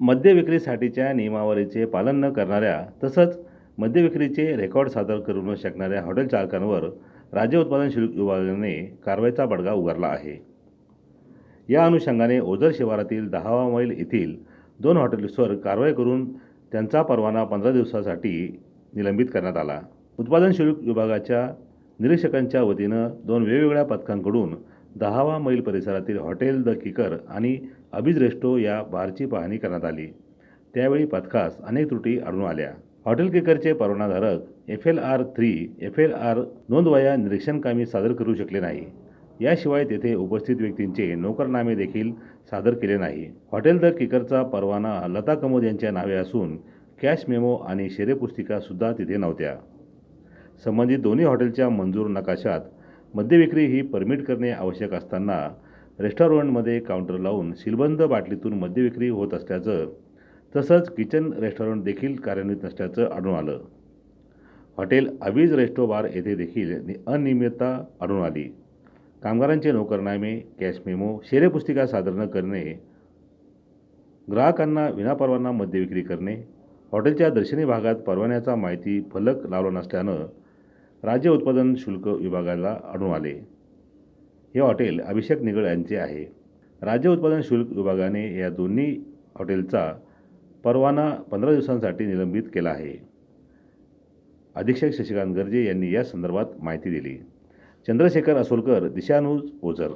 मद्य विक्रीसाठीच्या नियमावलीचे पालन न करणाऱ्या तसंच मद्य विक्रीचे रेकॉर्ड सादर करू न शकणाऱ्या हॉटेल चालकांवर राज्य उत्पादन शुल्क विभागाने कारवाईचा बडगा उगारला आहे. या अनुषंगाने ओझर शिवारातील दहावा मैल येथील दोन हॉटेल्सवर कारवाई करून त्यांचा परवाना पंधरा दिवसासाठी निलंबित करण्यात आला. उत्पादन शुल्क विभागाच्या निरीक्षकांच्या वतीनं दोन वेगवेगळ्या पथकांकडून दहावा मैल परिसरातील हॉटेल द किकर आणि अभिज रेस्टो या बारची पाहणी करण्यात आली. त्यावेळी पथकास अनेक त्रुटी आढळून आल्या. हॉटेल किकरचे परवानाधारक F L R three F L R नोंदवया निरीक्षणकामी सादर करू शकले नाही. याशिवाय तेथे उपस्थित व्यक्तींचे नोकरनामे देखील सादर केले नाही. हॉटेल द किकरचा परवाना लता कमोद यांच्या नावे असून कॅश मेमो आणि शेरेपुस्तिकासुद्धा तिथे नव्हत्या. संबंधित दोन्ही हॉटेलच्या मंजूर नकाशात मद्यविक्री ही परमिट करणे आवश्यक असताना रेस्टॉरंटमध्ये काउंटर लावून शिलबंद बाटलीतून मद्यविक्री होत असल्याचं तसंच किचन रेस्टॉरंट देखील कार्यान्वित नसल्याचं आढळून आलं. हॉटेल अवीज रेस्टो बार येथे देखील नि- अनियमितता आढळून आली. कामगारांचे नोकरनामे कॅश मेमो शेरेपुस्तिका सादर न करणे ग्राहकांना विनापरवाना मद्यविक्री करणे हॉटेलच्या दर्शनी भागात परवान्याचा माहिती फलक लावला नसल्यानं राज्य उत्पादन शुल्क विभागाला आढळून आले. हे हॉटेल अभिषेक निगड यांचे आहे. राज्य उत्पादन शुल्क विभागाने या दोन्ही हॉटेलचा परवाना पंधरा दिवसांसाठी निलंबित केला आहे. अधीक्षक शशिकांत गर्जे यांनी या संदर्भात माहिती दिली. चंद्रशेखर असोलकर दिशानूज ओझर.